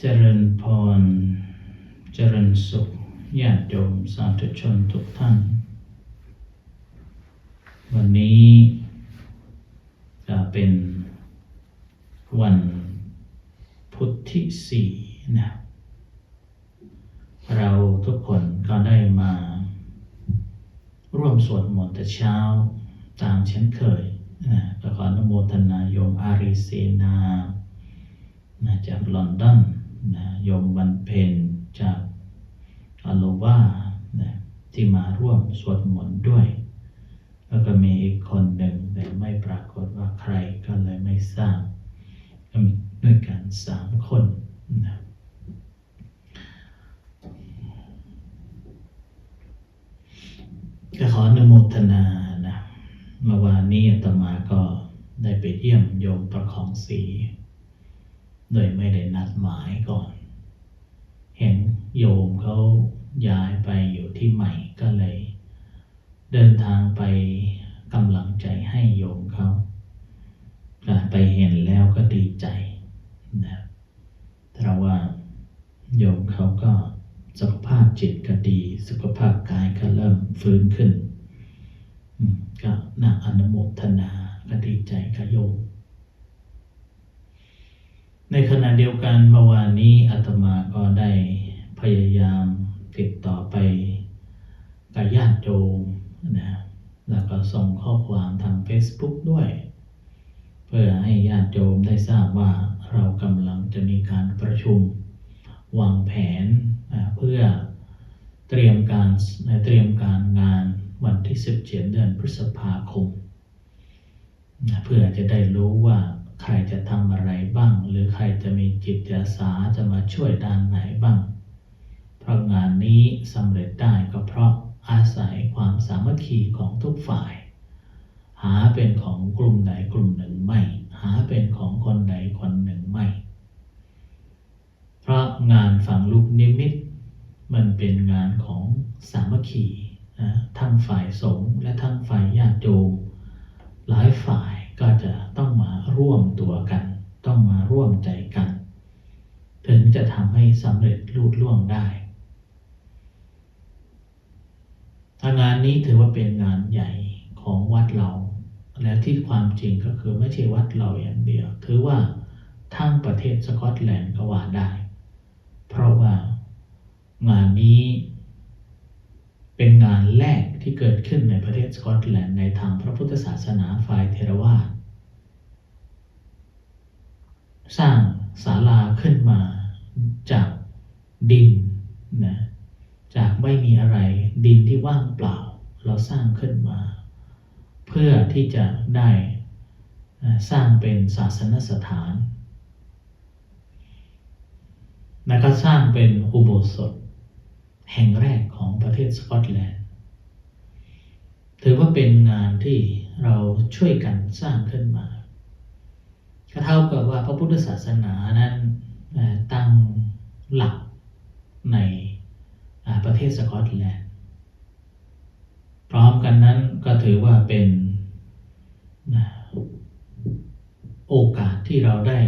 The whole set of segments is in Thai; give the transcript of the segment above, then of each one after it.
เจริญพร เจริญสุข ญาติโยมสาธุชนทุกท่าน วันนี้จะเป็นวันพุธที่สี่นะ เราทุกคนก็ได้มา ร่วมสวดมนต์แต่เช้าตามเช่นเคยนะขออนุโมทนาโยมอาริเซนานะจากลอนดอน นะโยมบันเพนจากอโลวานะที่มาร่วมสวดมนต์ด้วย แล้วก็มีอีกคนหนึ่งแต่ไม่ปรากฏว่าใครก็เลยไม่ทราบก็มีด้วยกันสามคนนะก็ขออนุโมทนานะเมื่อวานนี้อาตมาก็ได้ไปเยี่ยมโยมประคองศรี โดยไม่ได้นัดหมายก่อน เห็นโยมเขาย้ายไปอยู่ที่ใหม่ก็เลย เดินทางไปกำลังใจให้โยมเขาไปเห็นแล้วก็ดีใจนะเพราะว่าโยมเขาก็สุขภาพจิตก็ดี สุขภาพกายก็เริ่มฟื้นขึ้นก็น่าอนุโมทนาก็ดีใจกับโยม ในขณะเดียวกันเมื่อวานนี้อาตมาก็ได้พยายามติดต่อไปกับญาติโยมนะแล้วก็ส่งข้อความทาง Facebook ด้วย เพื่อให้ญาติโยมได้ทราบว่าเรากำลังจะมีการประชุมวางแผนเพื่อเตรียมการเตรียมการงานวันที่ 17 เดือนพฤษภาคมนะเพื่อจะได้รู้ว่า ใครจะทำอะไรบ้าง หรือใครจะมีจิตอาสาจะมาช่วยด้านไหนบ้าง เพราะงานนี้สำเร็จได้ก็เพราะอาศัยความสามัคคีของทุกฝ่าย หาเป็นของกลุ่มใดกลุ่มหนึ่งไม่ หาเป็นของคนใดคนหนึ่งไม่ เพราะงานฝังลูกนิมิต มันเป็นงานของสามัคคีนะทั้งฝ่ายสงฆ์และทั้งฝ่ายญาติโยมหลายฝ่าย ก็จะต้องมาร่วมตัวกัน ต้องมาร่วมใจกัน ถึงจะทำให้สำเร็จลุล่วงได้งานนี้ถือว่าเป็นงานใหญ่ของวัดเรา และที่ความจริงก็คือไม่ใช่วัดเราอย่างเดียว ถือว่าทั้งประเทศสกอตแลนด์ก็ว่าได้ เพราะว่างานนี้ เป็นงานแรกที่เกิดขึ้นในประเทศสกอตแลนด์ในทางพระพุทธศาสนาฝ่ายเทรวาสสร้างศาลาขึ้นมาจากดินนะจากไม่มีอะไรดินที่ว่างเปล่า เราสร้างขึ้นมา เพื่อที่จะได้สร้างเป็นศาสนสถาน และก็สร้างเป็นอุโบสถ แห่งแรกของประเทศสกอตแลนด์ ถือว่าเป็นงานที่เราช่วยกันสร้างขึ้นมาก็เท่ากับว่าพระพุทธศาสนานั้นตั้งหลักในประเทศสกอตแลนด์ พร้อมกันนั้นก็ถือว่าเป็นโอกาสที่เราได้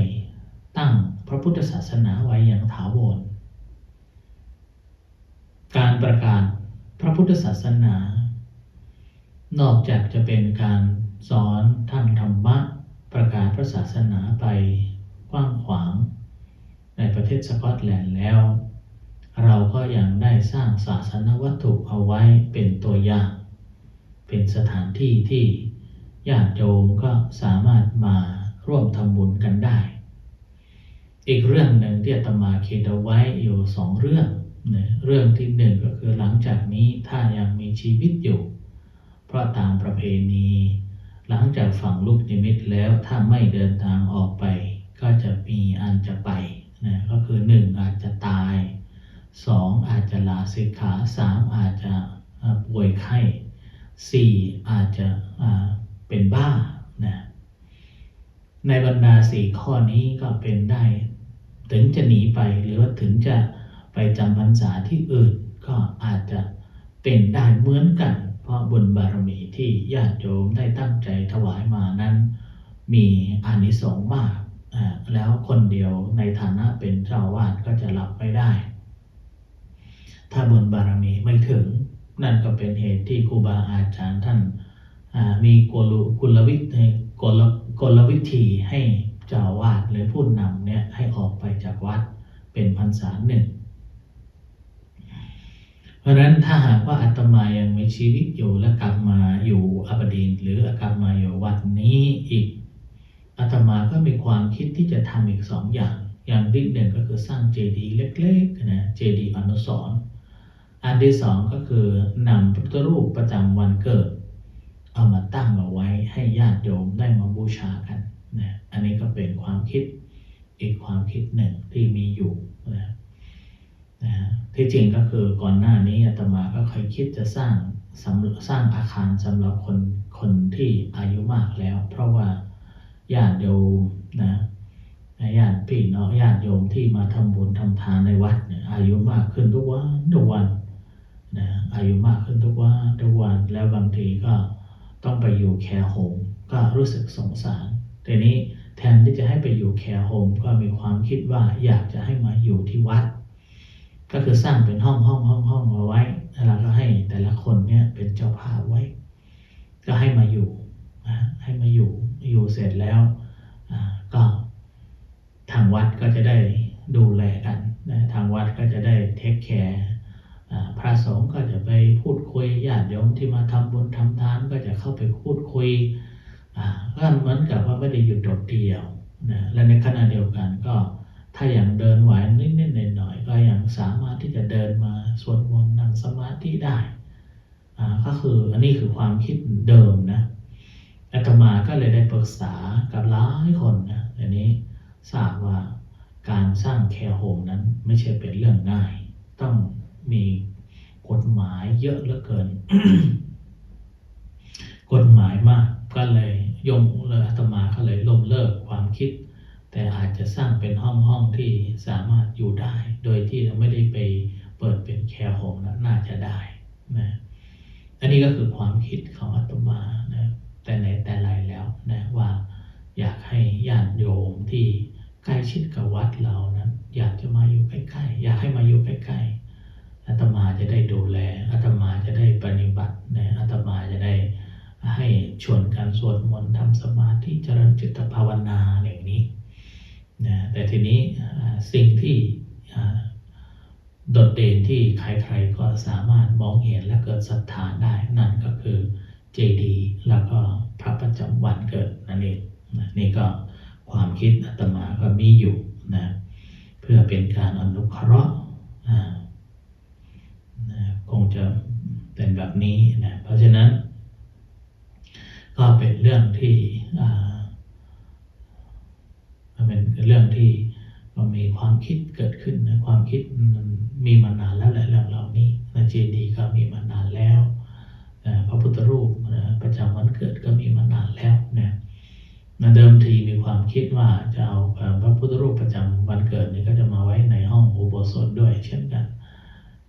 ตั้งพระพุทธศาสนาไว้อย่างถาวร การประกาศพระพุทธศาสนา นอกจากจะเป็นการสอนท่างธรรมะ ประกาศพระศาสนาไปกว้างขวาง ในประเทศสกอตแลนด์แล้ว เราก็ยังได้สร้างศาสนวัตถุเอาไว้เป็นตัวอย่าง เป็นสถานที่ที่ญาติโยมก็สามารถมาร่วมทำบุญกันได้ อีกเรื่องหนึ่งที่อาตมาคิดเอาไว้อยู่สองเรื่อง นะเรื่องที่หนึ่งก็คือหลังจากนี้ถ้ายังมีชีวิตอยู่ เพราะตามประเพณี หลังจากฝังลูกนิมิตแล้วถ้าไม่เดินทางออกไป ก็จะมีอันจะไปนะก็คือหนึ่งอาจจะตายสองอาจจะลาสิกขาสามอาจจะป่วยไข้สี่อาจจะเป็นบ้านะในบรรดาสี่ข้อนี้ก็เป็นได้ ถึงจะหนีไปหรือว่าถึงจะ ไปจำพรรษาที่อื่นก็อาจจะเป็นได้เหมือนกัน เพราะบุญบารมีที่ญาติโยมได้ตั้งใจถวายมานั้น มีอานิสงส์มาก แล้วคนเดียวในฐานะเป็นเจ้าวาดก็จะหลับไม่ได้ ถ้าบุญบารมีไม่ถึง นั่นก็เป็นเหตุที่ครูบาอาจารย์ท่านมีกลกลวิธีกลวิธีให้เจ้าวาดหรือผู้นำเนี่ยให้ออกไปจากวัดเป็นพรรษาหนึ่ง ราะฉะนั้นถ้าหากว่าอาตมายังมีชีวิตอยู่และกลับมาอยู่อบดินหรือกลับมาอยู่วัดนี้อีกอาตมาก็มีความคิดที่จะทำอีกสองอย่าง อย่างที่หนึ่งก็คือสร้างเจดีย์เล็กๆนะเจดีย์อนุสรณ์อันที่สองก็คือนำพระพุทธรูปประจำวันเกิด เอามาตั้งเอาไว้ให้ญาติโยมได้มาบูชากันนะอันนี้ก็เป็นความคิดอีกความคิดหนึ่งที่มีอยู่นะ นะที่จริงก็คือก่อนหน้านี้อาตมาก็เคยคิดจะสร้างสำสร้างอาคารสำหรับคนคนที่อายุมากแล้ว เพราะว่าญาติโยมนะญาติพี่น้องญาติโยมที่มาทำบุญทำทานในวัดเนี่ยอายุมากขึ้นทุกวันทุกวันนะอายุมากขึ้นทุกวันทุกวันแล้วบางทีก็ต้องไปอยู่แคร์โฮมก็รู้สึกสงสารทีนี้แทนที่จะให้ไปอยู่แคร์โฮมก็มีความคิดว่าอยากจะให้มาอยู่ที่วัด ก็คือสร้างเป็นห้องห้องห้องห้องเอาไว้แล้วเราก็ให้แต่ละคนเนี่ยเป็นเจ้าภาพไว้ ก็ให้มาอยู่นะให้มาอยู่อยู่เสร็จแล้วอ่าก็ทางวัดก็จะได้ดูแลกันนะทางวัดก็จะได้เทคแคร์พระสงฆ์ก็จะไปพูดคุยญาติโยมที่มาทำบุญทำทานก็จะเข้าไปพูดคุยอ่าก็เหมือนกับว่าไม่ได้อยู่โดดเดี่ยวนะและในขณะเดียวกันก็ถ้าอย่างเดินไหว ที่จะเดินมาสวดมนต์นั่งสมาธิได้อ่าก็คืออันนี้คือความคิดเดิมนะอาตมาก็เลยได้ปรึกษากับหลายคนนะอันนี้ทราบว่าการสร้างแคร์โฮมนั้นไม่ใช่เป็นเรื่องง่าย ต้องมีกฎหมายเยอะเหลือเกิน กฎหมายมากก็เลยยมเลยอาตมาก็เลยล้มเลิกความคิด แต่อาจจะสร้างเป็นห้องห้องที่สามารถอยู่ได้ โดยที่เราไม่ได้ไปเปิดเป็นแคร์โฮมนะน่าจะได้นะอันนี้ก็คือความคิดของอาตมานะแต่ไหนแต่ไรแล้วนะว่าอยากให้ญาติโยมที่ใกล้ชิดกับวัดเรานั้น อยากจะมาอยู่ใกล้ๆอยากให้มาอยู่ใกล้ๆอาตมาจะได้ดูแลอาตมาจะได้ปฏิบัตินะอาตมาจะได้ให้ชวนกันสวดมนต์ทำสมาธิเจริญจิตภาวนาน แต่ทีนี้สิ่งที่โดดเด่นที่ใครๆก็สามารถมองเห็นและเกิดศรัทธาได้นั่นก็คือเจดีย์แล้วก็พระประจำวันเกิดนั่นเองนี่ก็ความคิดอาตมาก็มีอยู่นะเพื่อเป็นการอนุเคราะห์นะคงจะเป็นแบบนี้นะเพราะฉะนั้น ก็เป็นเรื่องที่มันเป็นเรื่องที่มันมี คิดเกิดขึ้นนะความคิดมันมีมานานแล้วแหละเรื่องเหล่านี้นะเจดีย์ก็มีมานานแล้วพระพุทธรูปนะประจำวันเกิดก็มีมานานแล้วนะนะเดิมทีมีความคิดว่าจะเอาพระพุทธรูปประจำวันเกิดนี่ก็จะมาไว้ในห้องอุโบสถด้วยเช่นกัน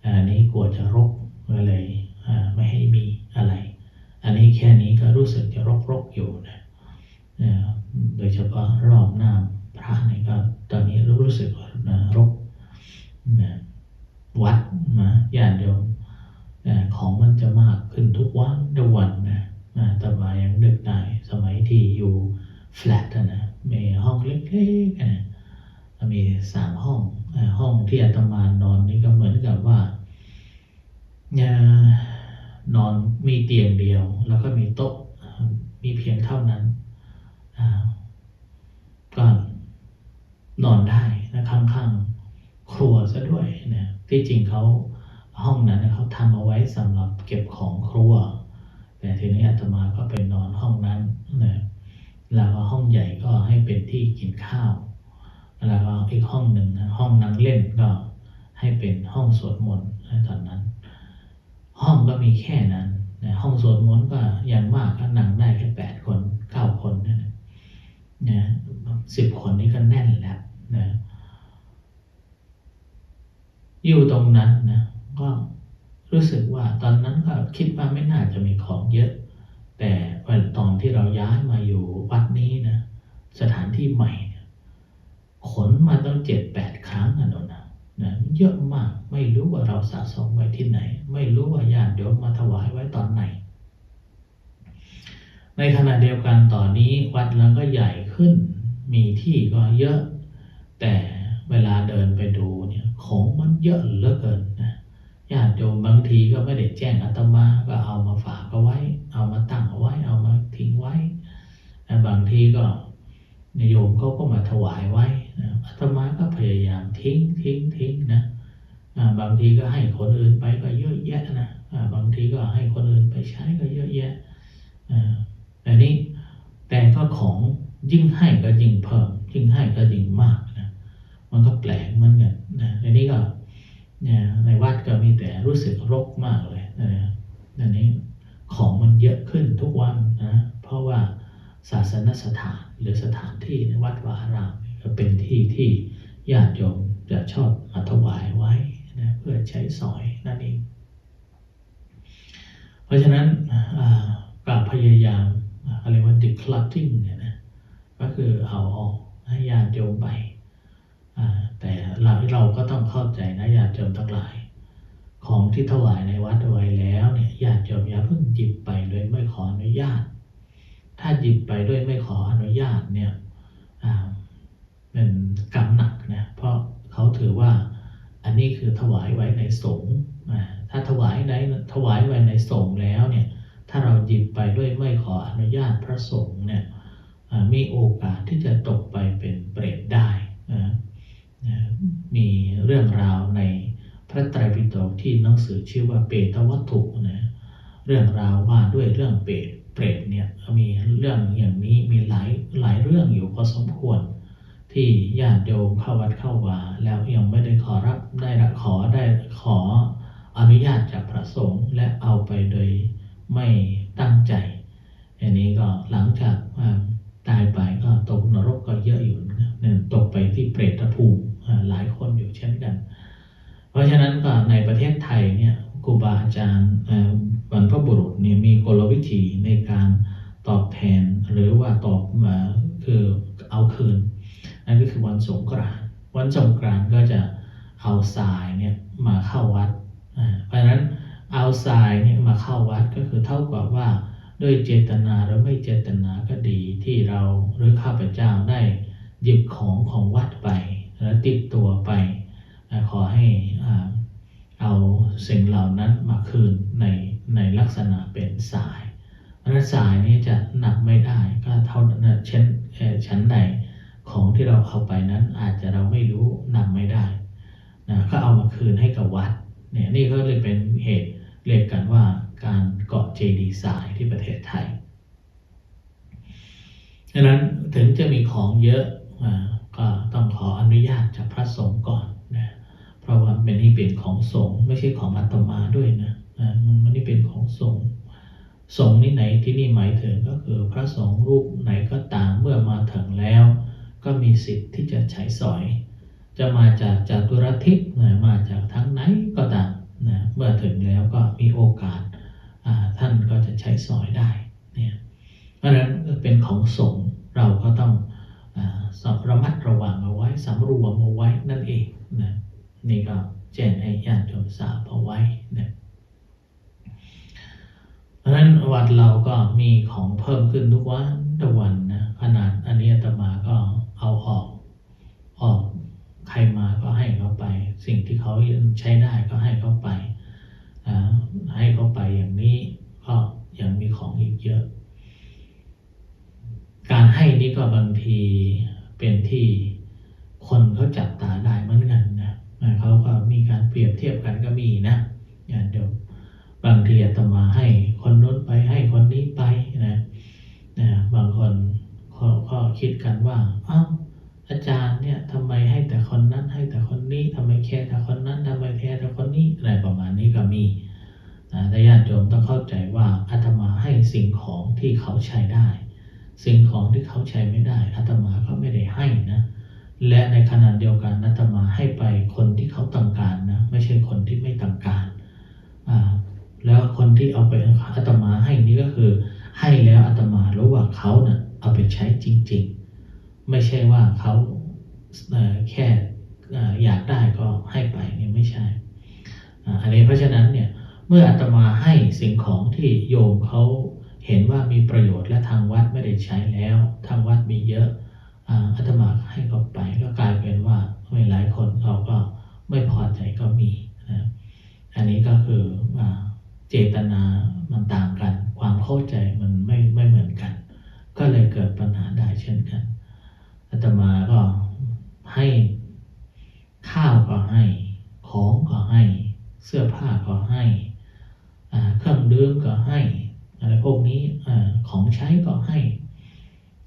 อันนี้กลัวจะรกเลยไม่ให้มีอะไร อันนี้แค่นี้ก็รู้สึกจะรกๆอยู่นะโดยเฉพาะรอบหน้าพระนี่ก็ตอนนี้รู้สึกนะรกนะวัดมาญาติโยมนะของมันจะมากขึ้นทุกวันทุกวันนะนะแต่มายังนึกได้สมัยที่อยู่แฟลตนะมีห้องเล็กๆนะมีสามห้องห้อง ที่อาตมานอนนี่ก็เหมือนกับว่านอนมีเตียงเดียว แล้วก็มีโต๊ะมีเพียงเท่านั้นก็นอนได้นะข้างๆครัวซะด้วยนะที่จริงเขาห้องนั้นเขาทำเอาไว้สำหรับเก็บของครัวแต่ทีนี้อาตมาก็ไปนอนห้องนั้นนะแล้วก็ห้องใหญ่ก็ให้เป็นที่กินข้าว แล้วก็อีกห้องหนึ่งห้องนั่งเล่นก็ให้เป็นห้องสวดมนต์ตอนนั้น ห้องก็มีแค่นั้นห้องสวดมนต์ก็อย่างมากก็นั่งได้แค่แปดคนเก้าคนนั่นนะนะสิบคนนี้ก็แน่นแล้วนะอยู่ตรงนั้นนะก็รู้สึกว่าตอนนั้นก็คิดว่าไม่น่าจะมีของเยอะ แต่ตอนที่เราย้ายมาอยู่วัดนี้นะสถานที่ใหม่ ขนมาตั้งเจ็ดแปดครั้งนะนนนะนะเเยอะมากไม่รู้ว่าเราสะสมไว้ที่ไหน ไม่รู้ว่าญาติโยมมาถวายไว้ตอนไหน ในขณะเดียวกันตอนนี้วัดเราก็ใหญ่ขึ้น มีที่ก็เยอะ แต่เวลาเดินไปดูเนี่ยของมันเยอะเหลือเกินนะญาติโยมบางทีก็ไม่ได้แจ้งอาตมาก็เอามาฝากเอาไว้ เอามาตั้งเอาไว้ เอามาทิ้งไว้นะบางทีก็โยมเขาก็มาถวายไว้ อาตมาก็พยายามทิ้งทิ้งทิ้งนะบางทีก็ให้คนอื่นไปก็เยอะแยะนะบางทีก็ให้คนอื่นไปใช้ก็เยอะแยะอ่าแต่นี้แต่ก็ของยิ่งให้ก็ยิ่งเพิ่มยิ่งให้ก็ยิ่งมากนะมันก็แปลกเหมือนกันนะในนี้ก็ในวัดก็มีแต่รู้สึกรกมากเลยนะในนี้ของมันเยอะขึ้นทุกวันนะเพราะว่าศาสนสถานหรือสถานที่ในวัดวาอาราม ก็เป็นที่ที่ญาติโยมจะชอบมาถวายไว้นะเพื่อใช้สอยนั่นเอง เพราะฉะนั้นการพยายามอะไรว่า decluttering เนี่ยนะก็คือเอาออกให้ญาติโยมไปแต่เราเราก็ต้องเข้าใจนะญาติโยมทั้งหลาย ของที่ถวายในวัดไว้แล้วเนี่ยญาติโยมอย่าเพิ่งหยิบไปโดยไม่ขออนุญาต ถ้าหยิบไปด้วยไม่ขออนุญาตเนี่ย เป็นกรรมหนักนะเพราะเขาถือว่าอันนี้คือถวายไว้ในสงฆ์ถ้าถวายในถวายไว้ในสงฆ์แล้วเนี่ยถ้าเราหยิบไปด้วยไม่ขออนุญาตพระสงฆ์เนี่ยมีโอกาสที่จะตกไปเป็นเปรตได้นะมีเรื่องราวในพระไตรปิฎกที่หนังสือชื่อว่าเปตวัตถุนะเรื่องราวว่าด้วยเรื่องเปรตเปรตเนี่ยมีเรื่องอย่างนี้มีหลายหลายเรื่องอยู่พอสมควร ที่ญาติโยมเข้าวัดเข้าวาแล้วยังไม่ได้ขอรับได้รับขอได้ขออนุญาตจากพระสงฆ์และเอาไปโดยไม่ตั้งใจ อันนี้ก็หลังจากอ่าตายไปก็ตกนรกก็เยอะอยู่นะเนี่ยตกไปที่เปรตภูมิอ่าหลายคนอยู่เช่นกัน เพราะฉะนั้นก็ในประเทศไทยเนี่ยครูบาอาจารย์เอ่อบรรพบุรุษเนี่ยมีกลวิธีในการตอบแทนหรือว่าตอบมาคือเอาคืน นั่นก็คือวันสงกรานต์วันสงกรานต์ก็จะเอาทรายเนี่ยมาเข้าวัดอ่าเพราะฉะนั้นเอาทรายเนี่ยมาเข้าวัดก็คือเท่ากับว่า ด้วยเจตนาหรือไม่เจตนาก็ดีที่เราหรือข้าพเจ้าได้หยิบของของวัดไป แล้วติดตัวไปอ่าขอให้อ่าเอาสิ่งเหล่านั้นมา คืนในในลักษณะเป็นสายเพราะฉะนั้นสายนี้จะหนักไม่ได้ก็เท่านั้นเช่นเอชั้นใดของที่เราเอาไปนั้นอาจจะเราไม่รู้นำไม่ได้นะก็เอามาคืนให้กับวัดเนี่ยนี่ก็เลยเป็นเหตุเรียกกันว่าการเกาะเจดีย์ทรายที่ประเทศไทยดังนั้นถึงจะมีของเยอะก็ต้องขออนุญาตจากพระสงฆ์ก่อนนะ เพราะว่าเป็นนี่เป็นของสงฆ์ไม่ใช่ของอาตมาด้วยนะมันมันนี่เป็นของสงฆ์สงฆ์นี่ไหนที่นี่หมายถึงก็คือพระสงฆ์รูปไหนก็ตามเมื่อมาถึงแล้ว ก็มีสิทธิ์ที่จะใช้สอย จะมาจากจตุรทิศนะมาจากทางไหนก็ตามนะเมื่อถึงแล้วก็มีโอกาสท่านก็จะใช้สอยได้เนี่ยเพราะฉะนั้นเป็นของสงฆ์เราก็ต้องอาสอบระมัดระวังเอาไว้สำรวมเอาไว้นั่นเอง นี่ก็แจ้งให้ญาติโยมทราบเอาไว้นะเพราะฉะนั้นวัดเราก็มีของเพิ่มขึ้นทุกวันทุกวันนะขนาดอันนี้อาตมาก็เอาออกออกใครมาก็ให้เขาไป สิ่งที่เขาใช้ได้ก็ให้เขาไปให้เขาไปอย่างนี้ก็ยังมีของอีกเยอะ การให้นี่ก็บางทีเป็นที่คนเขาจับตาได้เหมือนกันนะอ่าเขาก็มีการเปรียบเทียบกันก็มีนะอย่างเดียวบางทีอาตมาให้คนนู้นไปให้คนนี้ไปนะนะบางคนเขาก็คิดกันว่าอ้าว อาจารย์เนี่ยทำไมให้แต่คนนั้นให้แต่คนนี้ทำไมแค่แต่คนนั้นทำไมแค่แต่คนนี้อะไรประมาณนี้ก็มีนะแต่ญาติโยมต้องเข้าใจว่าอาตมาให้สิ่งของที่เขาใช้ได้ สิ่งของที่ เขาใช้ไม่ได้อาตมาก็ไม่ได้ให้นะและในขณะเดียวกันอาตมาให้ไปคนที่เขาต้องการนะไม่ใช่คนที่ไม่ต้องการอ่าแล้วคนที่เอาไปอาตมาให้นี่ก็คือ ให้แล้วอาตมารู้ว่าเขาเนะ่ะเอาไปใช้จริง ๆ ไม่ใช่ว่าเขาแค่อยากได้ก็ให้ไปเนี่ยไม่ใช่อันนี้เพราะฉะนั้นเนี่ยเมื่ออาตมาให้สิ่งของที่โยมเขา เห็นว่ามีประโยชน์และทางวัดไม่ได้ใช้แล้ว ทางวัดมีเยอะอาตมาให้เขาไปก็กลายเป็นว่าไม่หลายคนเขาก็ไม่พอใจก็มีนะอันนี้ก็คืออเจตนามันต่างกัน ความเข้าใจมันไม่ไม่เหมือนกัน ก็เลยเกิดปัญหาได้เช่นกันอาตมาก็ให้ข้าวก็ให้ ของก็ให้ เสื้อผ้าก็ให้เครื่องดื่มก็ให้ อะไรพวกนี้อของใช้ก็ให้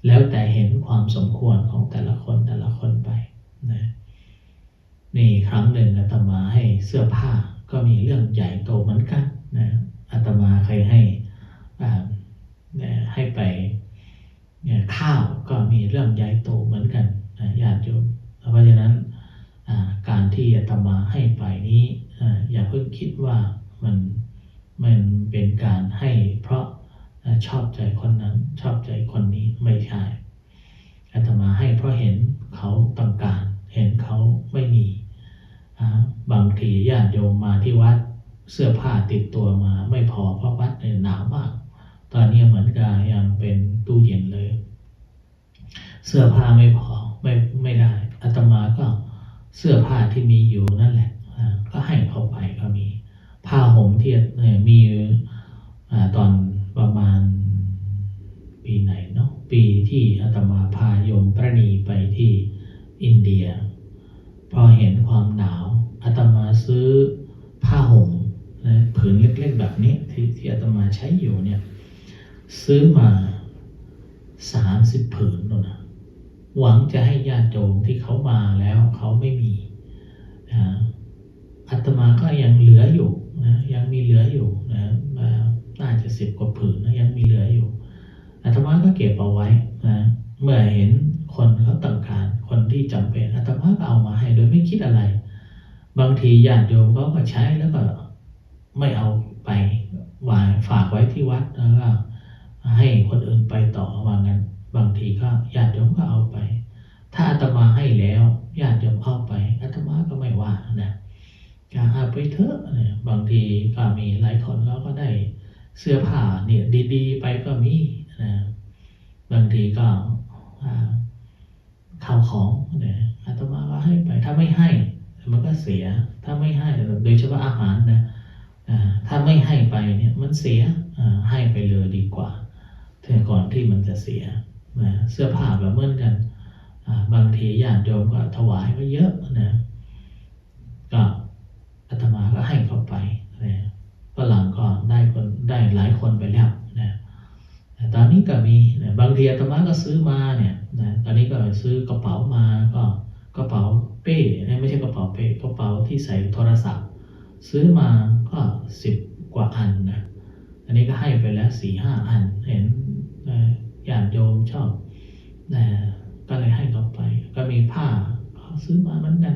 แล้วแต่เห็นความสมควรของแต่ละคนแต่ละคนไปนะมีครั้งหนึ่งอาตมาให้เสื้อผ้าก็มีเรื่องใหญ่โตเหมือนกันนะอาตมาเคยให้อ่าเนี่ยให้ไปเนี่ยข้าวก็มีเรื่องใหญ่โตเหมือนกันนะญาติโยมเพราะฉะนั้นอ่าการที่อาตมาให้ไปนี้อ่าอย่าเพิ่งคิดว่ามัน มันเป็นการให้เพราะชอบใจคนนั้นชอบใจคนนี้ไม่ใช่อาตมาให้เพราะเห็นเขาต้องการ เห็นเขาไม่มีบางทีญาติโยมมาที่วัดเสื้อผ้าติดตัวมาไม่พอเพราะวัดเนี่ยหนาวมาก ตอนนี้เหมือนกับยังเป็นตู้เย็นเลย เสื้อผ้าไม่พอไม่ไม่ได้อาตมาก็เสื้อผ้าที่มีอยู่นั่นแหละก็ให้เขาไปก็มี ผ้าห่มเที่เอ่อมีอตอนประมาณปีไหนเนาะปีที่อาตมาพาโยมประณีไปที่อินเดีย พอเห็นความหนาวอาตมาซื้อผ้าห่มนะผืนเล็กๆแบบนี้ที่ที่อาตมาใช้อยู่เนี่ยซื้อมาสามสิบผืนนู่นนะหวังจะให้ญาติโยมที่เขามาแล้วเขาไม่มีนะอาตมาก็ยังเหลืออยู่ นะยังมีเหลืออยู่นะมาน่าจะสิบกว่าผืนนะยังมีเหลืออยู่อาตมาก็เก็บเอาไว้นะเมื่อเห็นคนเขาต้องการคนที่จำเป็นอาตมาก็เอามาให้โดยไม่คิดอะไร บางทีญาติโยมเขาก็ใช้แล้วก็ไม่เอาไปวางฝากไว้ที่วัดแล้วก็ให้คนอื่นไปต่อว่างั้น บางทีก็ญาติโยมก็เอาไป ถ้าอาตมาให้แล้วญาติโยมเอาไปอาตมาก็ไม่ว่านะ ก็เอาไปเถอะบางทีก็มีหลายคนเขาก็ได้เสื้อผ้าเนี่ยดี ๆ ไปก็มีนะบางทีก็อ่าข้าวของเนี่ยอาตมาก็ให้ไปถ้าไม่ให้มันก็เสียถ้าไม่ให้โดยเฉพาะอาหารนะถ้าไม่ให้ไปเนี่ยมันเสียให้ไปเลยดีกว่าแต่ก่อนที่มันจะเสียนะเสื้อผ้าแบบเหมือนกัน บางทีญาติโยมก็ถวายไว้เยอะนะก็อาตมาก็ให้เขาไปนะฝรั่งก็ได้คนได้หลายคนไปแล้วนะแต่ตอนนี้ ก็มีนะบางทีอาตมาก็ซื้อมาเนี่ยนะตอนนี้ก็ซื้อกระเป๋ามาก็กระเป๋าเป้นะไม่ใช่กระเป๋าเป้กระเป๋าที่ใส่โทรศัพท์ ซื้อมาก็สิบกว่าอันนะอันนี้ก็ให้ไปแล้วสี่ห้าอันเห็นเอ่อญาติโยมชอบนะก็เลยให้เขาไป ก็มีผ้าเขาซื้อมาเหมือนกัน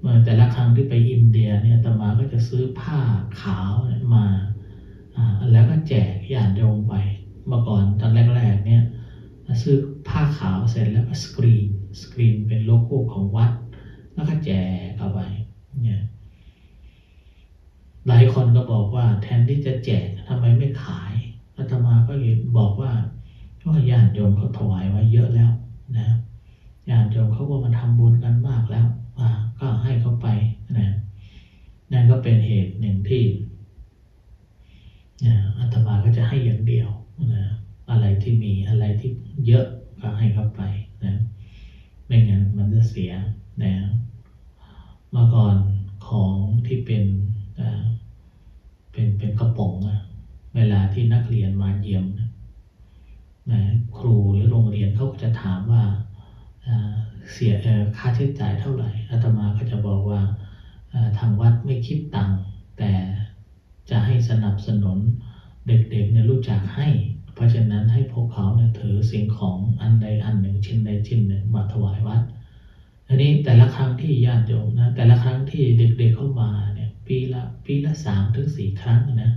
เมื่อแต่ละครั้งที่ไปอินเดียเนี่ยตมาก็จะซื้อผ้าขาวมาอ่าแล้วก็แจกญาติโยมไป มื่อก่อนตอนแรกๆเนี่ยซื้อผ้าขาวเสร็จแล้วก็สกรีนสกรีนเป็นโลโก้ของวัด แล้วก็แจกเข้าไปเนี่ยหลายคนก็บอกว่าแทนที่จะแจกทำไมไม่ขายอาตมาก็เลยบอกว่าก็ญาติโยมเขาถวายไว้เยอะแล้วนะญาติโยมเขาก็มาทำบุญกันมากแล้วอ่าก็ให้เขาไปนะนั่นก็เป็นเหตุหนึ่งที่อาตมาก็จะให้อย่างเดียว นะอะไรที่มีอะไรที่เยอะก็ให้เข้าไปนะไม่งั้นมันจะเสียนะเมื่อก่อนของที่เป็นเป็นเป็นกระป๋องอะเวลาที่นักเรียนมาเยี่ยมนะนะครูหรือโรงเรียนเขาก็จะถามว่าเสียค่าใช้จ่ายเท่าไหร่อาตมาก็จะบอกว่าอ่าทางวัดไม่คิดตังค์แต่จะให้สนับสนุน เด็กๆเนี่ยรู้จักให้ เพราะฉะนั้นให้พวกเขาเนี่ยถือสิ่งของอันใดอันหนึ่งชิ้นใดชิ้นหนึ่งมาถวายวัดอันนี้แต่ละครั้งที่ญาติโยมนะแต่ละครั้งที่เด็กๆเข้ามาเนี่ยปีละปีละสามถึงสี่ครั้งนะ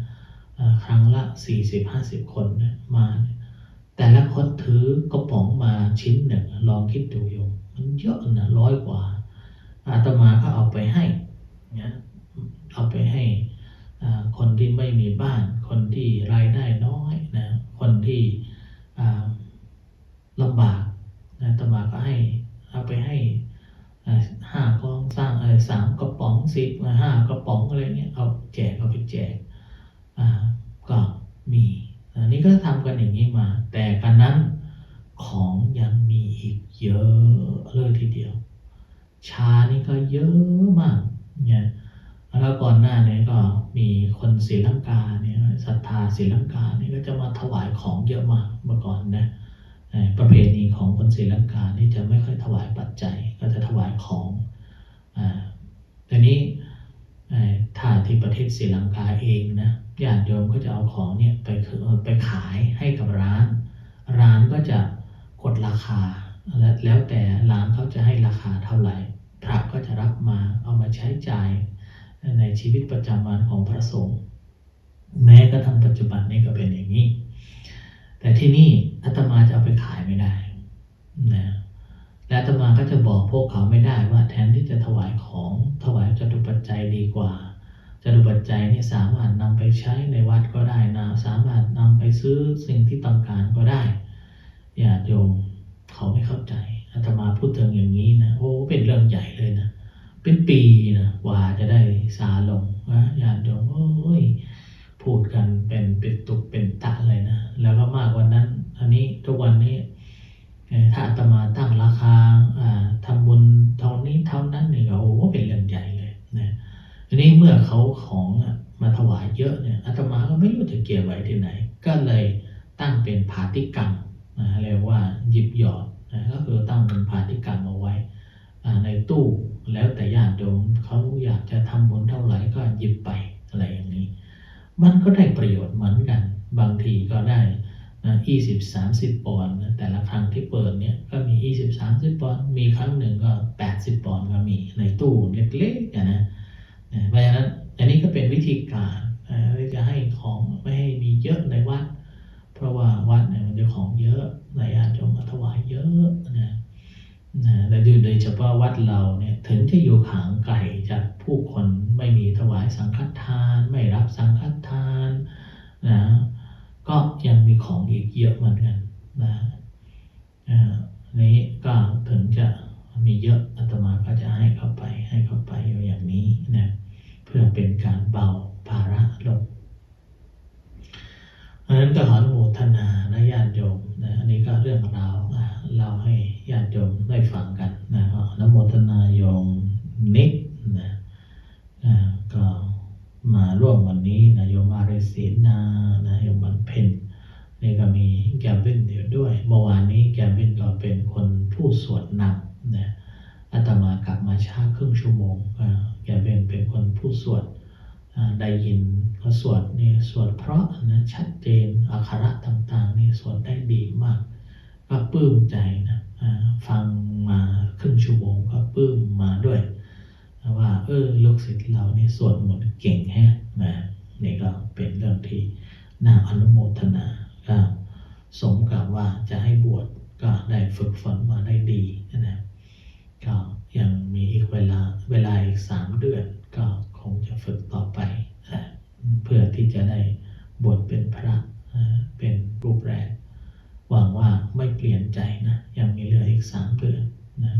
ครั้งละสี่สิบห้าสิบคนนะมาเนี่ยแต่ละคนถือกระป๋องมาชิ้นหนึ่งลองคิดดูโยมมันเยอะนะร้อยกว่าอาตมาก็เอาไปให้เอาไปให้ คนที่ไม่มีบ้าน คนที่รายได้น้อยนะ คนที่ลำบากนะตมาก็ให้เอาไปให้ห้ากองสร้างสามกระป๋องสิบห้ากระป๋องอะไรเงี้ยเอาแจกเอาไปแจกก็มีน,นี่ก็ทำกันอย่างนี้มา แต่กันนั้นของยังมีอีกเยอะเลยทีเดียว ชานี่ก็เยอะมากเนี่ย แล้วก่อนหน้านี้ก็มีคนศรีลังกาเนี่ยศรัทธาศรีลังกาเนี่ยก็จะมาถวายของเยอะมากเมื่อก่อนนะประเพณีของคนศรีลังกานี่จะไม่ค่อยถวายปัจจัย ก็จะถวายของอ่าทีนี้เอ่อถ้าที่ประเทศศรีลังกาเองนะญาติโยมก็จะเอาของเนี่ยไปไปขายให้กับร้าน ร้านก็จะกดราคาและแล้วแต่ร้านเขาจะให้ราคาเท่าไหร่พระก็จะรับมาเอามาใช้จ่าย ในชีวิตประจำวันของพระสงฆ์แม้กระทั่งปัจจุบันนี้ก็เป็นอย่างนี้ แต่ที่นี่อาตมาจะเอาไปขายไม่ได้นะและอาตมาก็จะบอกพวกเขาไม่ได้ว่าแทนที่จะถวายของถวายจตุปัจจัยดีกว่าจตุปัจจัยนี่สามารถนำไปใช้ในวัดก็ได้นะสามารถนำไปซื้อสิ่งที่ต้องการก็ได้ญาติโยมเขาไม่เข้าใจอาตมาพูดถึงอย่างนี้นะโอ้เป็นเรื่องใหญ่เลยนะ เป็นปีนะกว่าจะได้สาลงนะญาติโยมโอ้ยพูดกันเป็นเป็นตุกเป็นตะเลยนะ แล้วก็มากกว่านั้น อันนี้ทุกวันนี้เอ่อถ้าอาตมาตั้งราคาอ่าทำบุญเท่านี้เท่านั้นเนี่ยโอ้โหเป็นเรื่องใหญ่เลยนะทีนี้เมื่อเขาของมาถวายเยอะเนี่ยอาตมาก็ไม่รู้จะเก็บไว้ที่ไหน ก็เลยตั้งเป็นภาติกรรมนะเรียกว่าหยิบหยอดนะก็คือตั้งเป็นภาติกรรมเอาไว้ในตู้ แล้วแต่ญาติโยมเขาอยากจะทำบุญเท่าไหร่ก็หยิบไปอะไรอย่างนี้ มันก็ได้ประโยชน์เหมือนกัน บางทีก็ได้นะยี่สิบสามสิบปอนด์แต่ละครั้งที่เปิดเนี่ยก็มียี่สิบสามสิบปอนด์มีครั้งหนึ่งก็แปดสิบปอนด์ก็มีในตู้เล็กๆอะนะนะเพราะฉะนั้นอันนี้ก็เป็นวิธีการที่จะให้ของไม่ให้มีเยอะในวัด เพราะว่าวัดเนี่ยมันจะของเยอะหลายญาติโยมมาถวายเยอะนะ นะและโดยเฉพาะวัดเราเนี่ยถึงจะอยู่ห่างไกล วดได้ยินเขาสวดนี่สวดเพราะนะชัดเจนอักขระต่างๆนี่สวดได้ดีมาก ก็ปลื้มใจนะฟังมาครึ่งชั่วโมงก็ปลื้มมาด้วยว่าเออลูกศิษย์เรานี่สวดมนต์เก่งแฮะนะนี่ก็เป็นเรื่องที่น่าอนุโมทนาก็สมกับว่าจะให้บวชก็ได้ฝึกฝนมาได้ดีนะก็ยังมีอีกเวลาเวลาอีกสามเดือนก็ งจะฝึกต่อไปเพื่อที่จะได้บวชเป็นพระะเป็นรูปแรกหวังว่าไม่เปลี่ยนใจนะ ยังมีเหลืออีกสามเดือนนะ